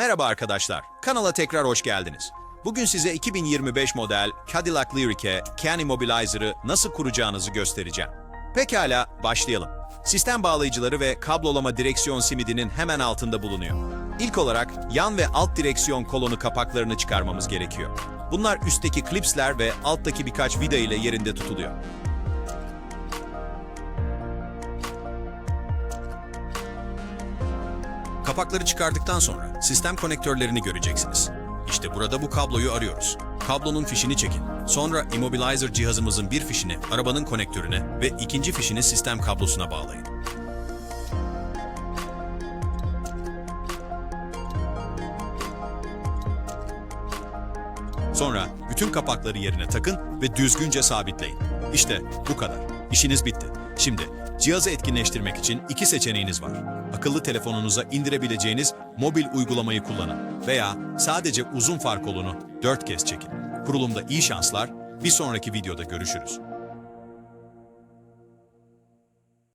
Merhaba arkadaşlar, kanala tekrar hoş geldiniz. Bugün size 2025 model Cadillac Lyric'e CAN Immobilizer'ı nasıl kuracağınızı göstereceğim. Pekala, başlayalım. Sistem bağlayıcıları ve kablolama direksiyon simidinin hemen altında bulunuyor. İlk olarak yan ve alt direksiyon kolonu kapaklarını çıkarmamız gerekiyor. Bunlar üstteki klipsler ve alttaki birkaç vida ile yerinde tutuluyor. Kapakları çıkardıktan sonra sistem konektörlerini göreceksiniz. İşte burada bu kabloyu arıyoruz. Kablonun fişini çekin. Sonra immobilizer cihazımızın bir fişini arabanın konektörüne ve ikinci fişini sistem kablosuna bağlayın. Sonra bütün kapakları yerine takın ve düzgünce sabitleyin. İşte bu kadar. İşiniz bitti. Şimdi cihazı etkinleştirmek için iki seçeneğiniz var. Akıllı telefonunuza indirebileceğiniz mobil uygulamayı kullanın veya sadece uzun far kolunu dört kez çekin. Kurulumda iyi şanslar, bir sonraki videoda görüşürüz.